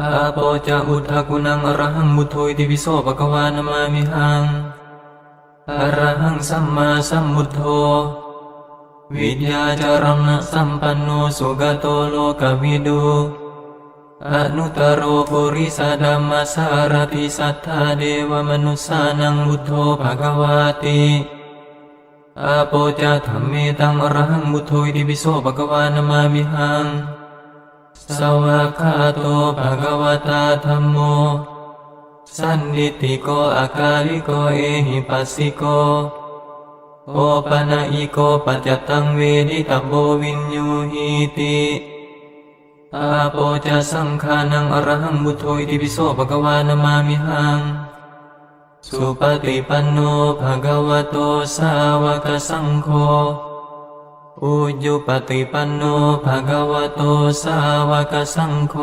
อาโปจะอุทากุนังอรหังมุทโธอิติปิโสภะคะวานามามิหังอรหังสัมมาสัมพุทโธวิทยาจารณะสัมปันโนสุกโตโลกวิดูอนุตโรปุริสดัมมาสารติสัทธาเดวมนุสสานังบุตโธภะควาติอาโปจะธรรมเมตังอรหังบุตโธอิติปิโสภะคะวานามามิหัง สวากขาโตภะคะวตาธัมโม สันนิติโกอากาลิโกเอหิปัสสิโก โอปะนะอิโกปัจจตังเวดิตบโบวินยูหิติอาโปจะสังขานังอรหังบุตโธอิติปิโสภะคะวานามามิหัง สุปฏิปันโนภะคะวะโตสาวกสังโฆ อุยุปติปันโนภะคะวะโตสาวกสังโฆ